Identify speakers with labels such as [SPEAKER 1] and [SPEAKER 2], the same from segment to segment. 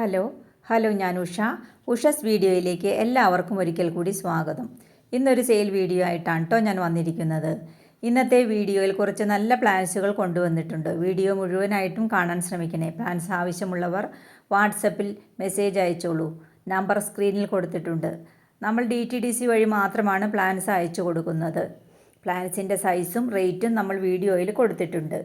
[SPEAKER 1] Hello hello ഞാൻ ഉഷ. ഉഷസ് വീഡിയോയിലേക്ക് എല്ലാവർക്കും ഒരിക്കൽ കൂടി സ്വാഗതം. ഇന്നൊരു സെയിൽ വീഡിയോ ആയിട്ടാണ് കേട്ടോ ഞാൻ വന്നിരിക്കുന്നത്. ഇന്നത്തെ വീഡിയോയിൽ കുറച്ച് നല്ല പ്ലാൻസുകൾ കൊണ്ടുവന്നിട്ടുണ്ട്. വീഡിയോ മുഴുവനായിട്ടും കാണാൻ ശ്രമിക്കണേ. പ്ലാൻസ് ആവശ്യമുള്ളവർ വാട്സപ്പിൽ മെസ്സേജ് അയച്ചോളൂ. നമ്പർ സ്ക്രീനിൽ കൊടുത്തിട്ടുണ്ട്. നമ്മൾ ഡി ടി ഡി സി വഴി മാത്രമാണ് പ്ലാൻസ് അയച്ചു കൊടുക്കുന്നത്. പ്ലാൻസിന്റെ സൈസും റേറ്റും നമ്മൾ വീഡിയോയിൽ കൊടുത്തിട്ടുണ്ട്.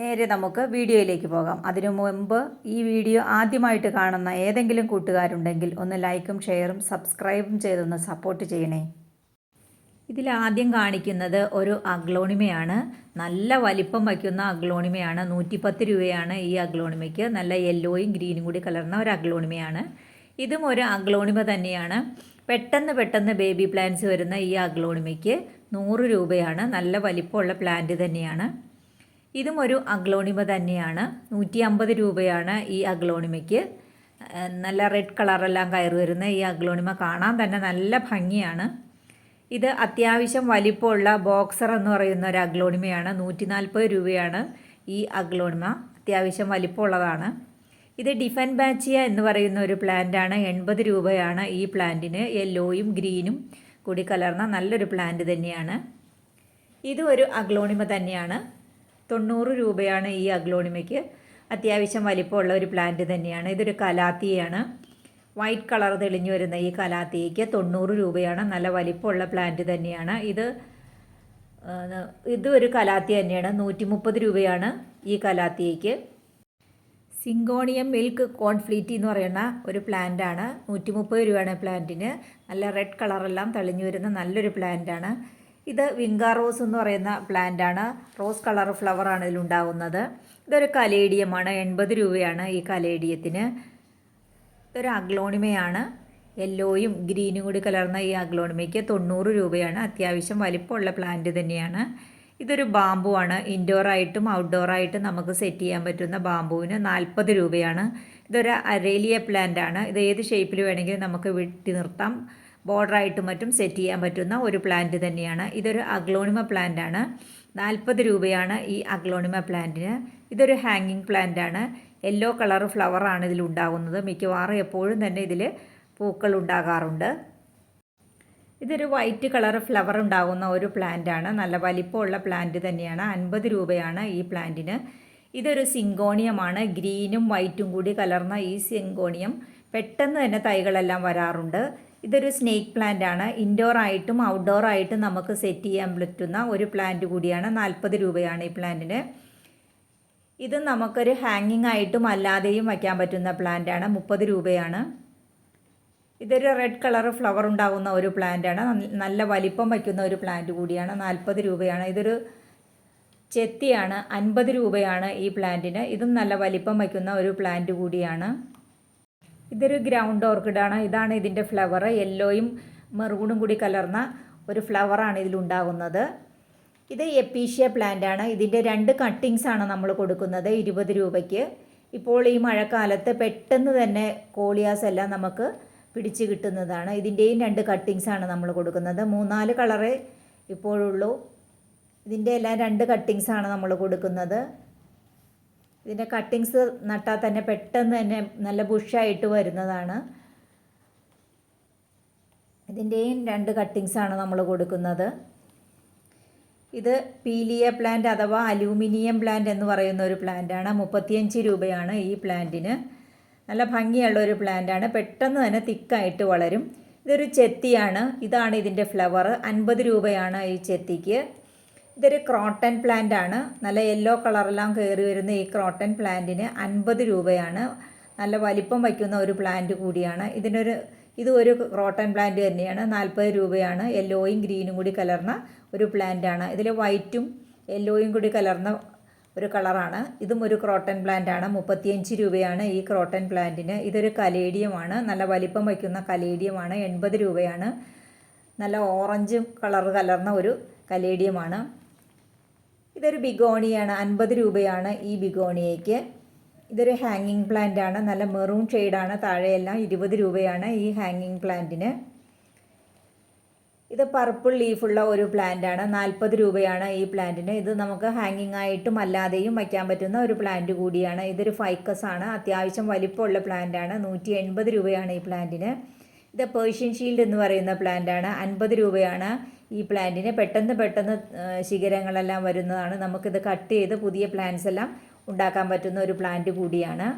[SPEAKER 1] നേരെ നമുക്ക് വീഡിയോയിലേക്ക് പോകാം. അതിനു മുമ്പ് ഈ വീഡിയോ ആദ്യമായിട്ട് കാണുന്ന ഏതെങ്കിലും കൂട്ടുകാരുണ്ടെങ്കിൽ ഒന്ന് ലൈക്കും ഷെയറും സബ്സ്ക്രൈബും ചെയ്തൊന്ന് സപ്പോർട്ട് ചെയ്യണേ. ഇതിൽ ആദ്യം കാണിക്കുന്നത് ഒരു അഗ്ലോണിമയാണ്. നല്ല വലിപ്പം വയ്ക്കുന്ന അഗ്ലോണിമയാണ്. നൂറ്റിപ്പത്ത് രൂപയാണ് ഈ അഗ്ലോണിമയ്ക്ക്. നല്ല യെല്ലോയും ഗ്രീനും കൂടി കലർന്ന ഒരു അഗ്ലോണിമയാണ്. ഇതും ഒരു അഗ്ലോണിമ തന്നെയാണ്. പെട്ടെന്ന് പെട്ടെന്ന് ബേബി പ്ലാന്റ്സ് വരുന്ന ഈ അഗ്ലോണിമയ്ക്ക് നൂറ് രൂപയാണ്. നല്ല വലിപ്പമുള്ള പ്ലാന്റ് തന്നെയാണ്. ഇതും ഒരു അഗ്ലോണിമ തന്നെയാണ്. നൂറ്റി അമ്പത് രൂപയാണ് ഈ അഗ്ലോണിമയ്ക്ക്. നല്ല റെഡ് കളറെല്ലാം കയറി വരുന്ന ഈ അഗ്ലോണിമ കാണാൻ തന്നെ നല്ല ഭംഗിയാണ്. ഇത് അത്യാവശ്യം വലിപ്പമുള്ള ബോക്സർ എന്ന് പറയുന്ന ഒരു അഗ്ലോണിമയാണ്. നൂറ്റി നാൽപ്പത് രൂപയാണ് ഈ അഗ്ലോണിമ. അത്യാവശ്യം വലിപ്പമുള്ളതാണ്. ഇത് ഡിഫൻ ബാച്ചിയ എന്ന് പറയുന്ന ഒരു പ്ലാന്റാണ് എൺപത് രൂപയാണ് ഈ പ്ലാന്റിന് യെല്ലോയും ഗ്രീനും കൂടി കലർന്ന നല്ലൊരു പ്ലാന്റ് തന്നെയാണ്. ഇത് ഒരു അഗ്ലോണിമ തന്നെയാണ്. തൊണ്ണൂറ് രൂപയാണ് ഈ അഗ്ലോണിമയ്ക്ക് അത്യാവശ്യം വലിപ്പമുള്ള ഒരു പ്ലാന്റ് തന്നെയാണ്. ഇതൊരു കലാത്തിയാണ്. വൈറ്റ് കളർ തെളിഞ്ഞു വരുന്ന ഈ കലാത്തിയ്ക്ക് തൊണ്ണൂറ് രൂപയാണ്. നല്ല വലിപ്പമുള്ള പ്ലാന്റ് തന്നെയാണ്. ഇത് ഇത് ഒരു കലാത്തി തന്നെയാണ്. നൂറ്റി മുപ്പത് രൂപയാണ് ഈ കലാത്തിയ്ക്ക് സിങ്കോണിയം മിൽക്ക് കോൺഫ്ലീറ്റ് എന്ന് പറയുന്ന ഒരു പ്ലാന്റാണ് നൂറ്റി മുപ്പത് രൂപയാണ് പ്ലാന്റിന് നല്ല റെഡ് കളറെല്ലാം തെളിഞ്ഞു വരുന്ന നല്ലൊരു പ്ലാന്റാണ് ഇത് വിങ്കാ റോസ് എന്ന് പറയുന്ന പ്ലാന്റ് ആണ്. റോസ് കളർ ഫ്ലവറാണ് ഇതിലുണ്ടാകുന്നത് ഇതൊരു കലേഡിയമാണ്. എൺപത് രൂപയാണ് ഈ കലേഡിയത്തിന്. ഇതൊരു അഗ്ലോണിമയാണ്. യെല്ലോയും ഗ്രീനും കൂടി കലർന്ന ഈ അഗ്ലോണിമയ്ക്ക് തൊണ്ണൂറ് രൂപയാണ്. അത്യാവശ്യം വലിപ്പമുള്ള പ്ലാന്റ് തന്നെയാണ്. ഇതൊരു ബാമ്പു ആണ്. ഇൻഡോറായിട്ടും ഔട്ട്ഡോറായിട്ടും നമുക്ക് സെറ്റ് ചെയ്യാൻ പറ്റുന്ന ബാമ്പുവിന് നാൽപ്പത് രൂപയാണ്. ഇതൊരു അരേലിയ പ്ലാന്റ് ആണ്. ഇത് ഏത് ഷേപ്പിൽ വേണമെങ്കിലും നമുക്ക് വെട്ടി നിർത്താം. ബോർഡറായിട്ടും മറ്റും സെറ്റ് ചെയ്യാൻ പറ്റുന്ന ഒരു പ്ലാന്റ് തന്നെയാണ്. ഇതൊരു അഗ്ലോണിമ പ്ലാന്റ് ആണ്. നാൽപ്പത് രൂപയാണ് ഈ അഗ്ലോണിമ പ്ലാന്റിന് ഇതൊരു ഹാങ്ങിങ് പ്ലാന്റ് ആണ്. യെല്ലോ കളർ ഫ്ലവറാണ് ഇതിൽ ഉണ്ടാകുന്നത് മിക്കവാറും എപ്പോഴും തന്നെ ഇതിൽ പൂക്കൾ ഉണ്ടാകാറുണ്ട്. ഇതൊരു വൈറ്റ് കളർ ഫ്ലവർ ഉണ്ടാകുന്ന ഒരു പ്ലാന്റ് ആണ്. നല്ല വലിപ്പമുള്ള പ്ലാന്റ് തന്നെയാണ്. അൻപത് രൂപയാണ് ഈ പ്ലാന്റിന് ഇതൊരു സിങ്കോണിയമാണ്. ഗ്രീനും വൈറ്റും കൂടി കലർന്ന ഈ സിങ്കോണിയം പെട്ടെന്ന് തന്നെ തൈകളെല്ലാം വരാറുണ്ട്. ഇതൊരു സ്നേക്ക് പ്ലാന്റ് ആണ്. ഇൻഡോർ ആയിട്ടും ഔട്ട്ഡോർ ആയിട്ടും നമുക്ക് സെറ്റ് ചെയ്യാൻ പറ്റുന്ന ഒരു പ്ലാന്റ് കൂടിയാണ്. നാൽപ്പത് രൂപയാണ് ഈ പ്ലാന്റിന് ഇത് നമുക്കൊരു ഹാങ്ങിങ് ആയിട്ടും അല്ലാതെയും വയ്ക്കാൻ പറ്റുന്ന പ്ലാന്റ് ആണ്. മുപ്പത് രൂപയാണ്. ഇതൊരു റെഡ് കളർ ഫ്ലവർ ഉണ്ടാകുന്ന ഒരു പ്ലാന്റ് ആണ്. നല്ല വലിപ്പം വയ്ക്കുന്ന ഒരു പ്ലാന്റ് കൂടിയാണ്. നാൽപ്പത് രൂപയാണ്. ഇതൊരു ചെത്തിയാണ്. അൻപത് രൂപയാണ് ഈ പ്ലാന്റിന് ഇതും നല്ല വലിപ്പം വയ്ക്കുന്ന ഒരു പ്ലാന്റ് കൂടിയാണ്. ഇതൊരു ഗ്രൗണ്ട് ഓർക്കിഡാണ് ഇതാണ് ഇതിന്റെ ഫ്ലവർ യെല്ലോയും മെറൂണും കൂടി കലർന്ന ഒരു ഫ്ലവറാണ് ഇതിലുണ്ടാകുന്നത് ഇത് എപ്പീഷ്യ പ്ലാന്റ് ആണ്. ഇതിന്റെ രണ്ട് കട്ടിങ്സ് ആണ് നമ്മൾ കൊടുക്കുന്നത് ഇരുപത് രൂപയ്ക്ക്. ഇപ്പോൾ ഈ മഴക്കാലത്ത് പെട്ടെന്ന് തന്നെ കോളിയാസ് എല്ലാം നമുക്ക് പിടിച്ച് കിട്ടുന്നതാണ്. ഇതിന്റെയും രണ്ട് കട്ടിങ്സ് ആണ് നമ്മൾ കൊടുക്കുന്നത്. മൂന്നാൽ കളറേ ഇപ്പോഴുള്ളൂ. ഇതിന്റെ എല്ലാം രണ്ട് കട്ടിങ്സ് ആണ് നമ്മൾ കൊടുക്കുന്നത്. ഇതിന്റെ കട്ടിങ്സ് നട്ടാൽ തന്നെ പെട്ടെന്ന് തന്നെ നല്ല ബുഷായിട്ട് വരുന്നതാണ്. ഇതിന്റെയും രണ്ട് കട്ടിങ്സ് ആണ് നമ്മൾ കൊടുക്കുന്നത്. ഇത് പീലിയ പ്ലാന്റ് അഥവാ അലൂമിനിയം പ്ലാന്റ് എന്ന് പറയുന്ന ഒരു പ്ലാന്റാണ് മുപ്പത്തിയഞ്ച് രൂപയാണ് ഈ പ്ലാന്റിന് നല്ല ഭംഗിയുള്ള ഒരു പ്ലാന്റാണ് പെട്ടെന്ന് തന്നെ തിക്കായിട്ട് വളരും. ഇതൊരു ചെത്തിയാണ്. ഇതാണ് ഇതിന്റെ ഫ്ലവർ അൻപത് രൂപയാണ് ഈ ചെത്തിക്ക്. ഇതൊരു ക്രോട്ടൺ പ്ലാന്റ് ആണ്. നല്ല യെല്ലോ കളറെല്ലാം കയറി വരുന്ന ഈ ക്രോട്ടൺ പ്ലാന്റിന് അൻപത് രൂപയാണ്. നല്ല വലിപ്പം വയ്ക്കുന്ന ഒരു പ്ലാന്റ് കൂടിയാണ്. ഇതിനൊരു ഇത് ഒരു ക്രോട്ടൺ പ്ലാന്റ് തന്നെയാണ്. നാൽപ്പത് രൂപയാണ്. യെല്ലോയും ഗ്രീനും കൂടി കലർന്ന ഒരു പ്ലാന്റ് ആണ്. ഇതിൽ വൈറ്റും യെല്ലോയും കൂടി കലർന്ന ഒരു കളറാണ് ഇതും ഒരു ക്രോട്ടൺ പ്ലാന്റ് ആണ്. മുപ്പത്തിയഞ്ച് രൂപയാണ് ഈ ക്രോട്ടൺ പ്ലാന്റിന് ഇതൊരു കലേഡിയമാണ് നല്ല വലിപ്പം വയ്ക്കുന്ന കലേഡിയമാണ് എൺപത് രൂപയാണ്. നല്ല ഓറഞ്ച് കളർ കലർന്ന ഒരു കലേഡിയമാണ് ഇതൊരു ബിഗോണിയാണ് അൻപത് രൂപയാണ് ഈ ബിഗോണിയയ്ക്ക്. ഇതൊരു ഹാങ്ങിങ് പ്ലാന്റ് ആണ് നല്ല മെറൂൺ ഷെയ്ഡാണ് താഴെയെല്ലാം ഇരുപത് രൂപയാണ് ഈ ഹാങ്ങിങ് പ്ലാന്റിന് ഇത് പർപ്പിൾ ലീഫുള്ള ഒരു പ്ലാന്റ് ആണ് നാൽപ്പത് രൂപയാണ് ഈ പ്ലാന്റിന് ഇത് നമുക്ക് ഹാങ്ങിങ് ആയിട്ടും അല്ലാതെയും വയ്ക്കാൻ പറ്റുന്ന ഒരു പ്ലാന്റ് കൂടിയാണ്. ഇതൊരു ഫൈക്കസ് ആണ് അത്യാവശ്യം വലിപ്പമുള്ള പ്ലാന്റ് ആണ് നൂറ്റി എൺപത് രൂപയാണ് ഈ പ്ലാന്റിന് ഇത് പേർഷ്യൻ ഷീൽഡ് എന്ന് പറയുന്ന പ്ലാന്റ് ആണ് അൻപത് രൂപയാണ്. ഈ പ്ലാന്റിന് പെട്ടെന്ന് പെട്ടെന്ന് ശിഖരങ്ങളെല്ലാം വരുന്നതാണ്. നമുക്കിത് കട്ട് ചെയ്ത് പുതിയ പ്ലാന്റ്സ് എല്ലാം ഉണ്ടാക്കാൻ പറ്റുന്ന ഒരു പ്ലാന്റ് കൂടിയാണ്.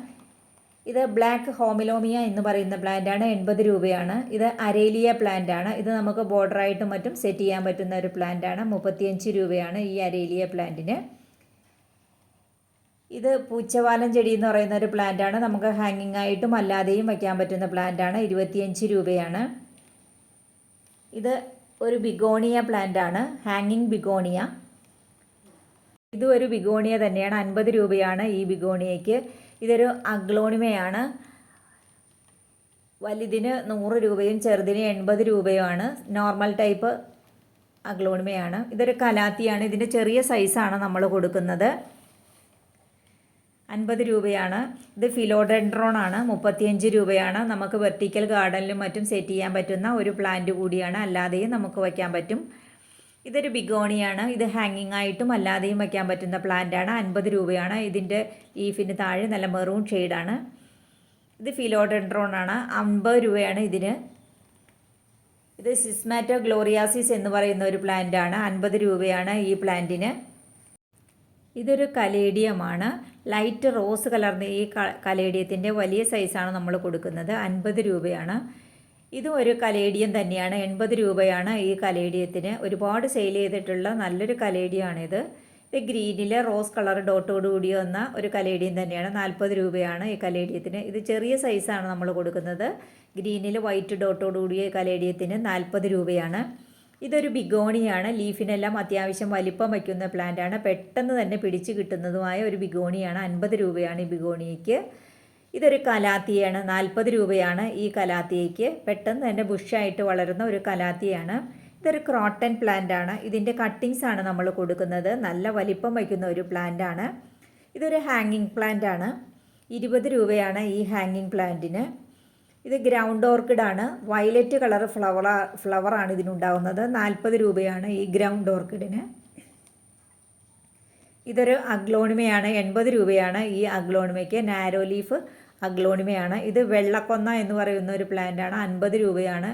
[SPEAKER 1] ഇത് ബ്ലാക്ക് ഹോമിലോമിയ എന്ന് പറയുന്ന പ്ലാന്റ് ആണ് എൺപത് രൂപയാണ്. ഇത് അരേലിയ പ്ലാന്റ് ആണ് ഇത് നമുക്ക് ബോർഡറായിട്ടും മറ്റും സെറ്റ് ചെയ്യാൻ പറ്റുന്ന ഒരു പ്ലാന്റ് ആണ് മുപ്പത്തിയഞ്ച് രൂപയാണ് ഈ അരേലിയ പ്ലാന്റിന്. ഇത് പൂച്ചവാലൻ ചെടി എന്ന് പറയുന്ന ഒരു പ്ലാന്റ് ആണ് നമുക്ക് ഹാങ്ങിങ് ആയിട്ടും അല്ലാതെയും വയ്ക്കാൻ പറ്റുന്ന പ്ലാന്റ് ആണ് ഇരുപത്തിയഞ്ച് രൂപയാണ്. ഇത് ഒരു ബിഗോണിയ പ്ലാന്റ് ആണ്. ഹാങ്ങിങ് ബിഗോണിയ. ഇതും ഒരു ബിഗോണിയ തന്നെയാണ്. അൻപത് രൂപയാണ് ഈ ബിഗോണിയയ്ക്ക്. ഇതൊരു അഗ്ലോണിമയാണ്. വലുതിന് നൂറ് രൂപയും ചെറുതിന് എൺപത് രൂപയുമാണ്. നോർമൽ ടൈപ്പ് അഗ്ലോണിമയാണ്. ഇതൊരു കലാത്തിയാണ്. ഇതിന്റെ ചെറിയ സൈസാണ് നമ്മൾ കൊടുക്കുന്നത്. അൻപത് രൂപയാണ്. ഇത് ഫിലോഡെൻഡ്രോൺ ആണ്. മുപ്പത്തിയഞ്ച് രൂപയാണ്. നമുക്ക് വെർട്ടിക്കൽ ഗാർഡനിലും മറ്റും സെറ്റ് ചെയ്യാൻ പറ്റുന്ന ഒരു പ്ലാന്റ് കൂടിയാണ്. അല്ലാതെയും നമുക്ക് വയ്ക്കാൻ പറ്റും. ഇതൊരു ബിഗോണിയാണ്. ഇത് ഹാങ്ങിങ് ആയിട്ടും അല്ലാതെയും വയ്ക്കാൻ പറ്റുന്ന പ്ലാന്റ് ആണ്. അൻപത് രൂപയാണ്. ഇതിന്റെ ലീഫിന് താഴെ നല്ല മെറൂൺ ഷെയ്ഡാണ് ഇത് ഫിലോഡെൻഡ്രോൺ ആണ്. അമ്പത് രൂപയാണ് ഇതിന്. ഇത് സിസ്മാറ്റോ ഗ്ലോറിയാസിസ് എന്ന് പറയുന്ന ഒരു പ്ലാന്റ് ആണ്. അൻപത് രൂപയാണ് ഈ പ്ലാന്റിന് ഇതൊരു കലേഡിയമാണ്. ലൈറ്റ് റോസ് കലർന്ന ഈ കലേഡിയത്തിന്റെ വലിയ സൈസാണ് നമ്മൾ കൊടുക്കുന്നത്. അൻപത് രൂപയാണ്. ഇതും ഒരു കലേഡിയം തന്നെയാണ്. എൺപത് രൂപയാണ് ഈ കലേഡിയത്തിന്. ഒരുപാട് സെയിൽ ചെയ്തിട്ടുള്ള നല്ലൊരു കലേഡിയമാണിത് ഇത് ഗ്രീനിലെ റോസ് കളർ ഡോട്ടോട് കൂടി വന്ന ഒരു കലേഡിയം തന്നെയാണ്. നാൽപ്പത് രൂപയാണ് ഈ കലേഡിയത്തിന്. ഇത് ചെറിയ സൈസാണ് നമ്മൾ കൊടുക്കുന്നത്. ഗ്രീനിൽ വൈറ്റ് ഡോട്ടോട് കൂടിയ കലേഡിയത്തിന് നാൽപ്പത് രൂപയാണ്. ഇതൊരു ബിഗോണിയാണ്. ലീഫിനെല്ലാം അത്യാവശ്യം വലിപ്പം വയ്ക്കുന്ന പ്ലാന്റാണ്. പെട്ടെന്ന് തന്നെ പിടിച്ച് കിട്ടുന്നതുമായ ഒരു ബിഗോണിയാണ്. അൻപത് രൂപയാണ് ഈ ബിഗോണിയയ്ക്ക് ഇതൊരു കലാത്തിയാണ്. നാൽപ്പത് രൂപയാണ് ഈ കലാത്തിയയ്ക്ക്. പെട്ടെന്ന് തന്നെ ബുഷായിട്ട് വളരുന്ന ഒരു കലാത്തിയാണ്. ഇതൊരു ക്രോട്ടൻ പ്ലാന്റ് ആണ് ഇതിന്റെ കട്ടിങ്സ് ആണ് നമ്മൾ കൊടുക്കുന്നത്. നല്ല വലിപ്പം വയ്ക്കുന്ന ഒരു പ്ലാന്റ് ആണ് ഇതൊരു ഹാങ്ങിങ് പ്ലാന്റ് ആണ് ഇരുപത് രൂപയാണ് ഈ ഹാങ്ങിങ് പ്ലാന്റിന്. ഇത് ഗ്രൗണ്ട് ഓർക്കിഡ് ആണ് വയലറ്റ് കളർ ഫ്ലവർ ഫ്ലവറാണ് ഇതിനുണ്ടാവുന്നത്. നാൽപ്പത് രൂപയാണ് ഈ ഗ്രൗണ്ട് ഓർക്കിഡിന്. ഇതൊരു അഗ്ലോണിമയാണ്. എൺപത് രൂപയാണ് ഈ അഗ്ലോണിമയ്ക്ക്. Narrow leaf അഗ്ലോണിമയാണ്. ഇത് വെള്ളക്കൊന്ന എന്ന് പറയുന്ന ഒരു പ്ലാന്റ് ആണ് അൻപത് രൂപയാണ്.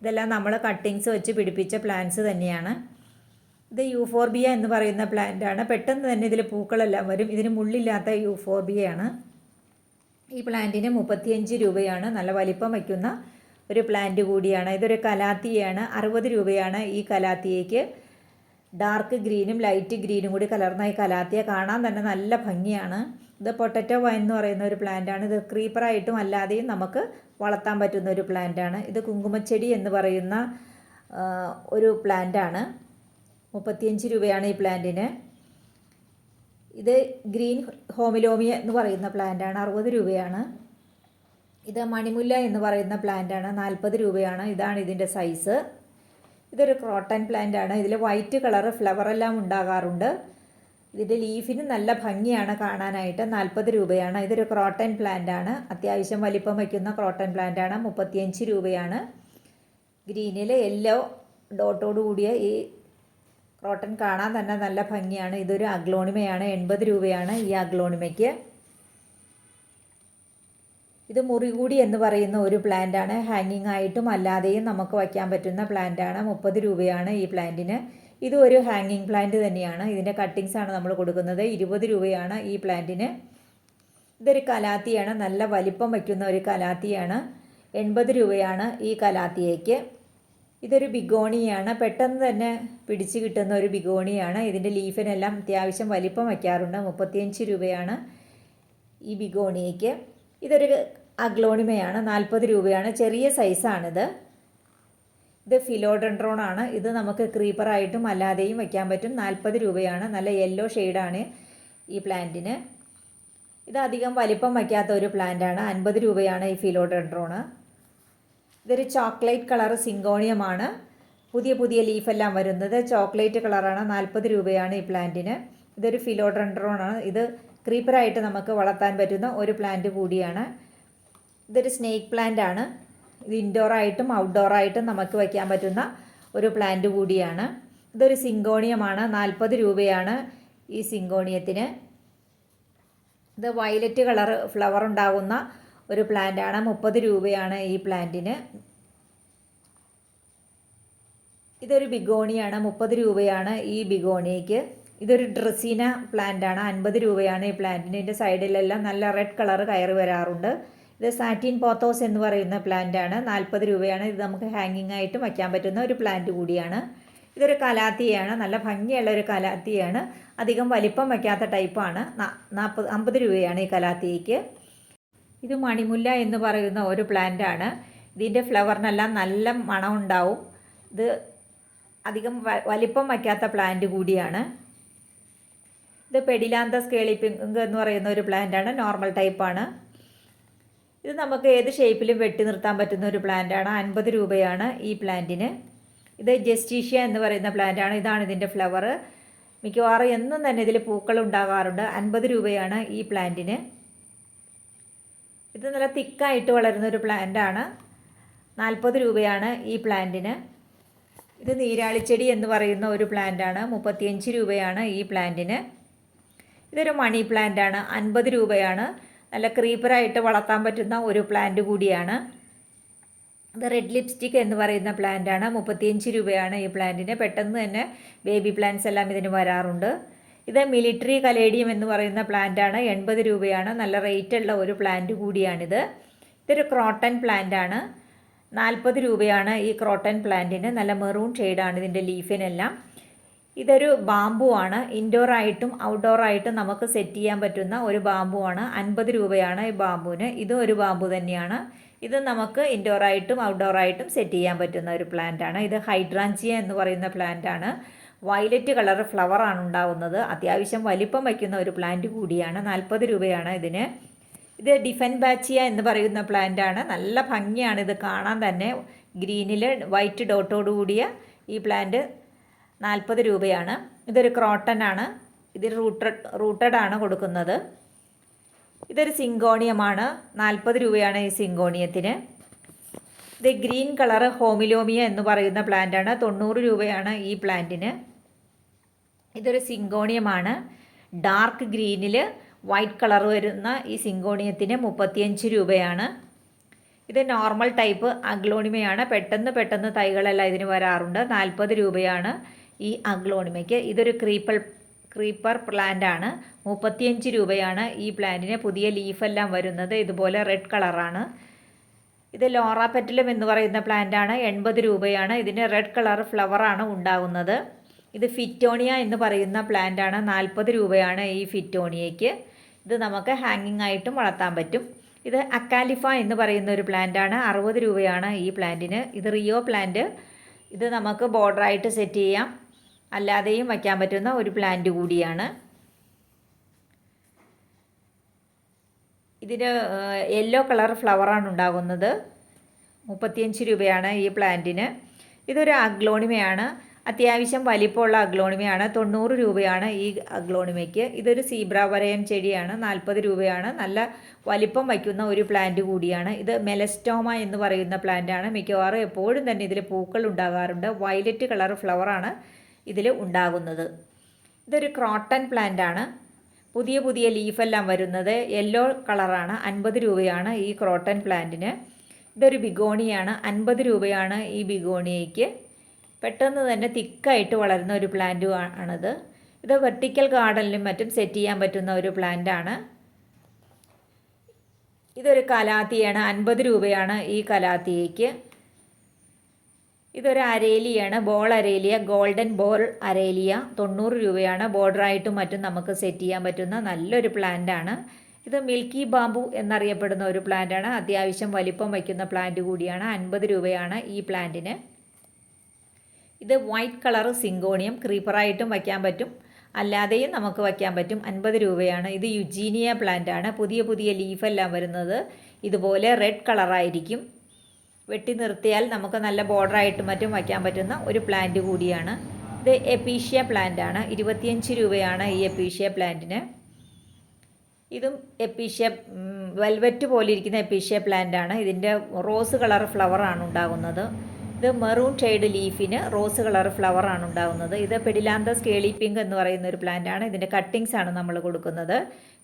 [SPEAKER 1] ഇതെല്ലാം നമ്മൾ കട്ടിങ്സ് വെച്ച് പിടിപ്പിച്ച പ്ലാന്റ്സ് തന്നെയാണ്. ഇത് യൂഫോർബിയ എന്ന് പറയുന്ന പ്ലാന്റ് ആണ് പെട്ടെന്ന് തന്നെ ഇതിൽ പൂക്കളെല്ലാം വരും. ഇതിന് മുള്ളില്ലാത്ത യൂഫോർബിയയാണ്. ഈ പ്ലാന്റിന് മുപ്പത്തിയഞ്ച് രൂപയാണ് നല്ല വലിപ്പം വയ്ക്കുന്ന ഒരു പ്ലാന്റ് കൂടിയാണ്. ഇതൊരു കലാത്തിയാണ്. അറുപത് രൂപയാണ് ഈ കലാത്തിയയ്ക്ക് ഡാർക്ക് ഗ്രീനും ലൈറ്റ് ഗ്രീനും കൂടി കലർന്ന ഈ കലാത്തിയ കാണാൻ തന്നെ നല്ല ഭംഗിയാണ്. ഇത് പൊട്ടറ്റോ വൈൻ എന്ന് പറയുന്ന ഒരു പ്ലാന്റാണ്. ഇത് ക്രീപ്പറായിട്ടും അല്ലാതെയും നമുക്ക് വളർത്താൻ പറ്റുന്ന ഒരു പ്ലാന്റാണ്. ഇത് കുങ്കുമച്ചെടി എന്ന് പറയുന്ന ഒരു ഒരു പ്ലാന്റാണ്. മുപ്പത്തിയഞ്ച് രൂപയാണ് ഈ പ്ലാന്റിന്. ഇത് ഗ്രീൻ ഹോമിലോമിയ എന്ന് പറയുന്ന പ്ലാന്റാണ് അറുപത് രൂപയാണ്. ഇത് മണിമുല്ല എന്ന് പറയുന്ന പ്ലാന്റാണ് നാൽപ്പത് രൂപയാണ്. ഇതാണ് ഇതിന്റെ സൈസ് ഇതൊരു ക്രോട്ടൺ പ്ലാന്റ് ആണ്. ഇതിൽ വൈറ്റ് കളർ ഫ്ലവർ എല്ലാം ഉണ്ടാകാറുണ്ട്. ഇതിന്റെ ലീഫിന് നല്ല ഭംഗിയാണ് കാണാനായിട്ട്. നാൽപ്പത് രൂപയാണ്. ഇതൊരു ക്രോട്ടൺ പ്ലാന്റ് ആണ്. അത്യാവശ്യം വലിപ്പം വയ്ക്കുന്ന ക്രോട്ടൺ പ്ലാന്റ് ആണ്. മുപ്പത്തിയഞ്ച് രൂപയാണ്. ഗ്രീനിൽ യെല്ലോ ഡോട്ടോട് കൂടിയ ഈ ക്രോട്ടൺ കാണാൻ തന്നെ നല്ല ഭംഗിയാണ്. ഇതൊരു അഗ്ലോണിമയാണ്. എൺപത് രൂപയാണ് ഈ അഗ്ലോണിമയ്ക്ക്. ഇത് മുറികൂടി എന്ന് പറയുന്ന ഒരു പ്ലാന്റ് ആണ് ഹാങ്ങിങ് ആയിട്ടും അല്ലാതെയും നമുക്ക് വയ്ക്കാൻ പറ്റുന്ന പ്ലാന്റ് ആണ് മുപ്പത് രൂപയാണ് ഈ പ്ലാന്റിന്. ഇത് ഒരു ഹാങ്ങിങ് പ്ലാന്റ് തന്നെയാണ്. ഇതിന്റെ ആണ് നമ്മൾ കൊടുക്കുന്നത്. ഇരുപത് രൂപയാണ് ഈ പ്ലാന്റിന്. ഇതൊരു കലാത്തിയാണ്. നല്ല വലിപ്പം വയ്ക്കുന്ന ഒരു കലാത്തിയാണ്. എൺപത് രൂപയാണ് ഈ കലാത്തിയയ്ക്ക് ഇതൊരു ബിഗോണിയാണ്. പെട്ടെന്ന് തന്നെ പിടിച്ച് കിട്ടുന്ന ഒരു ബിഗോണിയാണ്. ഇതിന്റെ ലീഫിനെല്ലാം അത്യാവശ്യം വലിപ്പം വയ്ക്കാറുണ്ട്. മുപ്പത്തിയഞ്ച് രൂപയാണ് ഈ ബിഗോണിയയ്ക്ക് ഇതൊരു അഗ്ലോണിമയാണ്. നാൽപ്പത് രൂപയാണ്. ചെറിയ സൈസാണിത്. ഇത് ഫിലോഡൻഡ്രോൺ ആണ് ഇത് നമുക്ക് ക്രീപ്പറായിട്ടും അല്ലാതെയും വയ്ക്കാൻ പറ്റും. നാൽപ്പത് രൂപയാണ്. നല്ല യെല്ലോ ഷെയ്ഡാണ് ഈ പ്ലാന്റിന്. ഇത് അധികം വലിപ്പം വയ്ക്കാത്ത ഒരു പ്ലാന്റാണ്. അൻപത് രൂപയാണ് ഈ ഫിലോഡൻഡ്രോണ്. ഇതൊരു ചോക്ലേറ്റ് കളർ സിങ്കോണിയമാണ്. പുതിയ പുതിയ ലീഫെല്ലാം വരുന്നത്. ചോക്ലേറ്റ് കളറാണ്. നാൽപ്പത് രൂപയാണ് ഈ പ്ലാന്റിന്. ഇതൊരു ഫിലോഡ്രൺഡ്രോണാണ് ഇത് ക്രീപ്പറായിട്ട് നമുക്ക് വളർത്താൻ പറ്റുന്ന ഒരു പ്ലാന്റ് കൂടിയാണ്. ഇതൊരു സ്നേക്ക് പ്ലാന്റ് ആണ് ഇത് ഇൻഡോറായിട്ടും ഔട്ട്ഡോറായിട്ടും നമുക്ക് വയ്ക്കാൻ പറ്റുന്ന ഒരു പ്ലാന്റ് കൂടിയാണ്. ഇതൊരു സിങ്കോണിയമാണ്. നാൽപ്പത് രൂപയാണ് ഈ സിങ്കോണിയത്തിന്. ഇത് വയലറ്റ് കളർ ഫ്ലവർ ഉണ്ടാകുന്ന ഒരു പ്ലാന്റാണ്. മുപ്പത് രൂപയാണ് ഈ പ്ലാന്റിന്. ഇതൊരു ബിഗോണിയാണ്. മുപ്പത് രൂപയാണ് ഈ ബിഗോണിയയ്ക്ക് ഇതൊരു ഡ്രസീന പ്ലാന്റാണ്. അൻപത് രൂപയാണ് ഈ പ്ലാന്റിന്. ഇതിന്റെ സൈഡിലെല്ലാം നല്ല റെഡ് കളർ കയറി വരാറുണ്ട്. ഇത് സാറ്റിൻ പോത്തോസ് എന്ന് പറയുന്ന പ്ലാന്റാണ്. നാൽപ്പത് രൂപയാണ്. ഇത് നമുക്ക് ഹാങ്ങിങ് ആയിട്ട് വയ്ക്കാൻ പറ്റുന്ന ഒരു പ്ലാന്റ് കൂടിയാണ്. ഇതൊരു കലാത്തിയാണ്. നല്ല ഭംഗിയുള്ള ഒരു കലാത്തിയാണ്. അധികം വലിപ്പം വയ്ക്കാത്ത ടൈപ്പാണ്. നാൽപ്പത് അമ്പത് രൂപയാണ് ഈ കലാത്തിക്ക്. ഇത് മണിമുല്ല എന്ന് പറയുന്ന ഒരു പ്ലാന്റാണ് ഇതിന്റെ ഫ്ലവറിനെല്ലാം നല്ല മണം ഉണ്ടാവും. ഇത് അധികം വലിപ്പം വയ്ക്കാത്ത പ്ലാന്റ് കൂടിയാണ്. ഇത് പെഡിലാന്തസ് കേളിപ്പിങ്ക് എന്ന് പറയുന്ന ഒരു പ്ലാന്റാണ് നോർമൽ ടൈപ്പാണ് ഇത് നമുക്ക് ഏത് ഷേപ്പിലും വെട്ടി നിർത്താൻ പറ്റുന്ന ഒരു പ്ലാന്റാണ് അൻപത് രൂപയാണ് ഈ പ്ലാന്റിന് ഇത് ജസ്റ്റീഷ്യ എന്ന് പറയുന്ന പ്ലാന്റാണ് ഇതാണ് ഇതിന്റെ ഫ്ലവർ മിക്കവാറും എന്നും തന്നെ ഇതിൽ പൂക്കൾ ഉണ്ടാകാറുണ്ട്. അൻപത് രൂപയാണ് ഈ പ്ലാന്റിന് ഇത് നല്ല തിക്കായിട്ട് വളരുന്ന ഒരു പ്ലാന്റാണ്. നാൽപ്പത് രൂപയാണ് ഈ പ്ലാന്റിന്. ഇത് നീരാളിച്ചെടി എന്ന് പറയുന്ന ഒരു പ്ലാന്റാണ്. മുപ്പത്തിയഞ്ച് രൂപയാണ് ഈ പ്ലാന്റിന്. ഇതൊരു മണി പ്ലാന്റാണ്. അൻപത് രൂപയാണ്. നല്ല ക്രീപ്പറായിട്ട് വളർത്താൻ പറ്റുന്ന ഒരു പ്ലാന്റ് കൂടിയാണ്. ഇത് റെഡ് ലിപ്സ്റ്റിക് എന്ന് പറയുന്ന പ്ലാന്റാണ്. മുപ്പത്തിയഞ്ച് രൂപയാണ് ഈ പ്ലാന്റിന്. പെട്ടെന്ന് തന്നെ ബേബി പ്ലാന്റ്സ് എല്ലാം ഇതിന് വരാറുണ്ട്. ഇത് മിലിറ്ററി കലേഡിയം എന്ന് പറയുന്ന പ്ലാന്റാണ് എൺപത് രൂപയാണ്. നല്ല റേറ്റുള്ള ഒരു പ്ലാന്റ് കൂടിയാണിത്. ഇതൊരു ക്രോട്ടൺ പ്ലാന്റാണ് നാൽപ്പത് രൂപയാണ് ഈ ക്രോട്ടൺ പ്ലാന്റിന് നല്ല മെറൂൺ ഷെയ്ഡാണ് ഇതിന്റെ ലീഫിനെല്ലാം ഇതൊരു ബാമ്പു ആണ്. ഇൻഡോർ ആയിട്ടും ഔട്ട്ഡോർ ആയിട്ടും നമുക്ക് സെറ്റ് ചെയ്യാൻ പറ്റുന്ന ഒരു ബാമ്പു ആണ്. അൻപത് രൂപയാണ് ഈ ബാമ്പുവിന് ഇതും ഒരു ബാമ്പു തന്നെയാണ്. ഇത് നമുക്ക് ഇൻഡോർ ആയിട്ടും ഔട്ട്ഡോർ ആയിട്ടും സെറ്റ് ചെയ്യാൻ പറ്റുന്ന ഒരു പ്ലാന്റ് ആണ്. ഇത് ഹൈഡ്രാഞ്ചിയ എന്ന് പറയുന്ന പ്ലാന്റ് ആണ്. വയലറ്റ് കളർ ഫ്ലവർ ആണ് ഉണ്ടാവുന്നത്. അത്യാവശ്യം വലിപ്പം വയ്ക്കുന്ന ഒരു പ്ലാന്റ് കൂടിയാണ്. നാൽപ്പത് രൂപയാണ് ഇതിന്. ഇത് ഡിഫൻ ബാച്ചിയ എന്ന് പറയുന്ന പ്ലാന്റ് ആണ്. നല്ല ഭംഗിയാണ് ഇത് കാണാൻ തന്നെ. ഗ്രീനിൽ വൈറ്റ് ഡോട്ടോട് കൂടിയ ഈ പ്ലാന്റ് നാൽപ്പത് രൂപയാണ്. ഇതൊരു ക്രോട്ടൺ ആണ്. ഇത് റൂട്ടഡ് റൂട്ടഡ് ആണ് കൊടുക്കുന്നത്. ഇതൊരു സിങ്കോണിയമാണ്. നാൽപ്പത് രൂപയാണ് ഈ സിങ്കോണിയത്തിന്. ഇത് ഗ്രീൻ കളർ ഹോമിലോമിയ എന്ന് പറയുന്ന പ്ലാന്റാണ് തൊണ്ണൂറ് രൂപയാണ് ഈ പ്ലാന്റിന് ഇതൊരു സിങ്കോണിയമാണ്. ഡാർക്ക് ഗ്രീനിൽ വൈറ്റ് കളർ വരുന്ന ഈ സിങ്കോണിയത്തിന് മുപ്പത്തിയഞ്ച് രൂപയാണ്. ഇത് നോർമൽ ടൈപ്പ് അഗ്ലോണിമയാണ്. പെട്ടെന്ന് പെട്ടെന്ന് തൈകളെല്ലാം ഇതിന് വരാറുണ്ട്. നാൽപ്പത് രൂപയാണ് ഈ അഗ്ലോണിമയ്ക്ക്. ഇതൊരു ക്രീപ്പൽ ക്രീപ്പർ പ്ലാന്റ് ആണ് മുപ്പത്തിയഞ്ച് രൂപയാണ് ഈ പ്ലാന്റിന്. പുതിയ ലീഫെല്ലാം വരുന്നത് ഇതുപോലെ റെഡ് കളറാണ്. ഇത് ലോറ പെറ്റലം എന്ന് പറയുന്ന പ്ലാന്റ് ആണ് എൺപത് രൂപയാണ്. ഇതിന് റെഡ് കളർ ഫ്ലവറാണ് ഉണ്ടാകുന്നത് ഇത് ഫിറ്റോണിയ എന്ന് പറയുന്ന പ്ലാന്റ് ആണ്. നാൽപ്പത് രൂപയാണ് ഈ ഫിറ്റോണിയയ്ക്ക് ഇത് നമുക്ക് ഹാങ്ങിങ് ആയിട്ടും വളർത്താൻ പറ്റും. ഇത് അക്കാലിഫ എന്ന് പറയുന്ന ഒരു പ്ലാന്റ് ആണ്. അറുപത് രൂപയാണ് ഈ പ്ലാന്റിന് ഇത് റിയോ പ്ലാന്റ് ഇത് നമുക്ക് ബോർഡറായിട്ട് സെറ്റ് ചെയ്യാം. അല്ലാതെയും വയ്ക്കാൻ പറ്റുന്ന ഒരു പ്ലാന്റ് കൂടിയാണ്. ഇതിന് യെല്ലോ കളർ ഫ്ലവറാണ് ഉണ്ടാകുന്നത്. മുപ്പത്തിയഞ്ച് രൂപയാണ് ഈ പ്ലാന്റിന് ഇതൊരു അഗ്ലോണിമയാണ്. അത്യാവശ്യം വലിപ്പമുള്ള അഗ്ലോണിമയാണ്. തൊണ്ണൂറ് രൂപയാണ് ഈ അഗ്ലോണിമയ്ക്ക്. ഇതൊരു സീബ്ര വരയം ചെടിയാണ്. നാൽപ്പത് രൂപയാണ്. നല്ല വലിപ്പം വയ്ക്കുന്ന ഒരു പ്ലാന്റ് കൂടിയാണ്. ഇത് മെലസ്റ്റോമ എന്ന് പറയുന്ന പ്ലാന്റാണ്. മിക്കവാറും എപ്പോഴും തന്നെ ഇതിൽ പൂക്കൾ ഉണ്ടാകാറുണ്ട്. വയലറ്റ് കളർ ഫ്ലവറാണ് ഇതിൽ ഉണ്ടാകുന്നത്. ഇതൊരു ക്രോട്ടൺ പ്ലാന്റ് ആണ് പുതിയ പുതിയ ലീഫെല്ലാം വരുന്നത്. യെല്ലോ കളറാണ്. അൻപത് രൂപയാണ് ഈ ക്രോട്ടൺ പ്ലാന്റിന്. ഇതൊരു ബിഗോണിയാണ്. അൻപത് രൂപയാണ് ഈ ബിഗോണിയയ്ക്ക്. പെട്ടെന്ന് തന്നെ തിക്കായിട്ട് വളരുന്ന ഒരു പ്ലാന്റ് ആണിത്. ഇത് വെർട്ടിക്കൽ ഗാർഡനിലും മറ്റും സെറ്റ് ചെയ്യാൻ പറ്റുന്ന ഒരു പ്ലാന്റ് ആണ്. ഇതൊരു കലാത്തിയാണ്. അൻപത് രൂപയാണ് ഈ കലാത്തിയയ്ക്ക് ഇതൊരു അരേലിയാണ്. Ball aralia. Golden ball aralia. തൊണ്ണൂറ് രൂപയാണ്. ബോർഡറായിട്ടും മറ്റും നമുക്ക് സെറ്റ് ചെയ്യാൻ പറ്റുന്ന നല്ലൊരു പ്ലാന്റ് ആണ്. ഇത് മിൽക്കി ബാമ്പു എന്നറിയപ്പെടുന്ന ഒരു പ്ലാന്റാണ് അത്യാവശ്യം വലിപ്പം വയ്ക്കുന്ന പ്ലാന്റ് കൂടിയാണ്. അൻപത് രൂപയാണ് ഈ പ്ലാന്റിന്. ഇത് വൈറ്റ് കളർ സിങ്കോണിയം ക്രീപ്പറായിട്ടും വയ്ക്കാൻ പറ്റും. അല്ലാതെയും നമുക്ക് വയ്ക്കാൻ പറ്റും. അൻപത് രൂപയാണ്. ഇത് യുജീനിയ പ്ലാന്റ് ആണ്. പുതിയ പുതിയ ലീഫെല്ലാം വരുന്നത്. ഇതുപോലെ റെഡ് കളറായിരിക്കും വെട്ടി നിർത്തിയാൽ നമുക്ക് നല്ല ബോർഡറായിട്ട് മറ്റും വയ്ക്കാൻ പറ്റുന്ന ഒരു പ്ലാന്റ് കൂടിയാണ്. ഇത് എപ്പീഷ്യ പ്ലാന്റ് ആണ്. ഇരുപത്തിയഞ്ച് രൂപയാണ് ഈ എപ്പീഷ്യ പ്ലാന്റിന് ഇതും എപ്പീഷ്യ വെൽവെറ്റ് പോലെ ഇരിക്കുന്ന എപ്പീഷ്യ പ്ലാന്റ് ആണ്. ഇതിന്റെ റോസ് കളർ ഫ്ലവറാണ് ഉണ്ടാകുന്നത്. ഇത് മെറൂൺ ഷെയ്ഡ് ലീഫിന് റോസ് കളർ ഫ്ലവർ ആണ് ഉണ്ടാകുന്നത് ഇത് പെഡിലാന്തസ് കേളി പിങ്ക് എന്ന് പറയുന്ന ഒരു പ്ലാന്റ് ആണ്. ഇതിന്റെ കട്ടിങ്സ് ആണ് നമ്മൾ കൊടുക്കുന്നത്.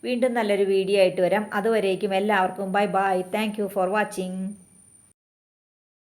[SPEAKER 1] വീണ്ടും നല്ലൊരു വീഡിയോ ആയിട്ട് വരാം. അതുവരേക്കും എല്ലാവർക്കും bye bye thank for watching